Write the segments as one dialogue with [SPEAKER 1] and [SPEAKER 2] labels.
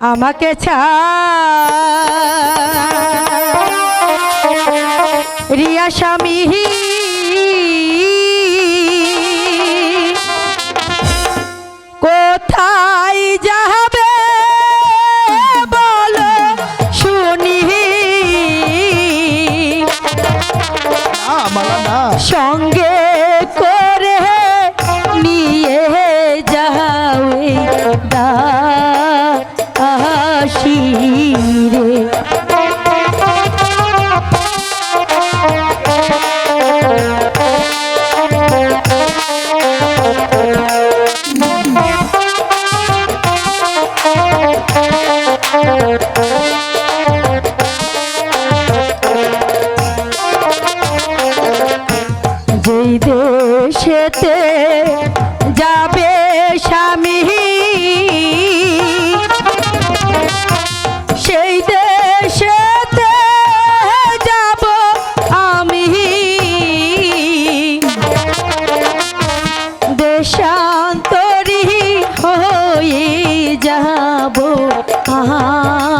[SPEAKER 1] আমাকে ছা রিয়া স্বামী দেশেতে যাবে স্বামী। সেই দেশেতে যাব আমি। দেশান্তরী হয়ে যাব আহা।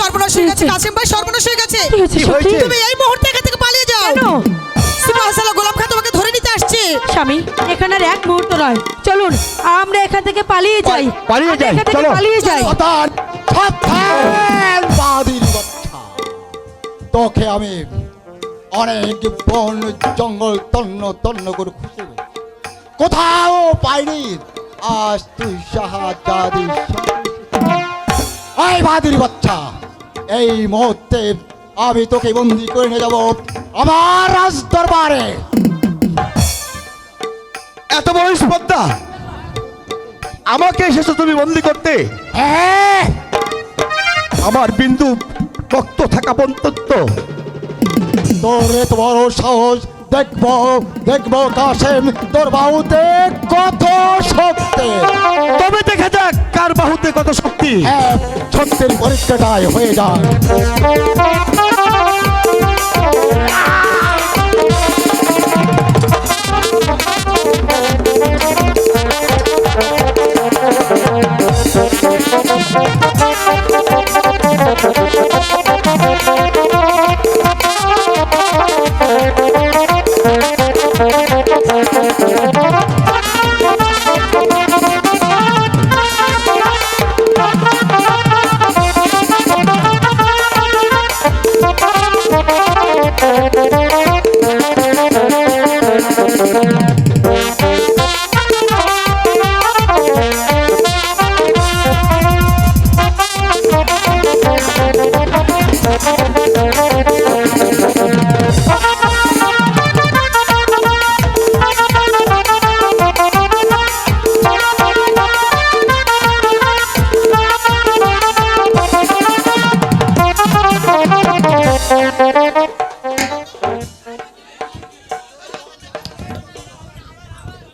[SPEAKER 2] সর্বনাশ হয়ে গেছে ভাই সর্বনাশ হয়ে গেছে? তুমি এই মুহূর্তে এখান থেকে পালিয়ে যাও।
[SPEAKER 1] কেন?
[SPEAKER 2] গোলাম খান তোমাকে ধরে নিতে আসছে।
[SPEAKER 1] স্বামী এখানে আর এক মুহূর্ত নয়। চলুন আমরা এখান থেকে পালিয়ে যাই।
[SPEAKER 3] পালিয়ে যাই, চলো।
[SPEAKER 1] পালিয়ে যাই।
[SPEAKER 4] সাবধান সাবধান তোকে আমি অনেক বন জঙ্গল তন্ন তন্ন করে খুঁজে কোথাও পাইনি। আজ তুই সাহায্যাদি বাদির বাচ্চা এই মুহূর্তে আমি তোকে বন্দি করে নিয়ে যাব আমার রাজ দরবারে
[SPEAKER 3] এত বড় স্পর্ধা আমাকে এসেছ তুমি বন্দি করতে?
[SPEAKER 4] হ্যাঁ।
[SPEAKER 3] আমার বিন্দু রক্ত থাকা পর্যন্ত
[SPEAKER 4] তোর বড় সাহস দেখব দেখব কাশেম তোর বাহুতে কত শক্তি।
[SPEAKER 3] তবে দেখে যাক কার বাহুতে কত শক্তি।
[SPEAKER 4] হ্যাঁ সত্যের পরীক্ষাটাই হয়ে যায় Thank you.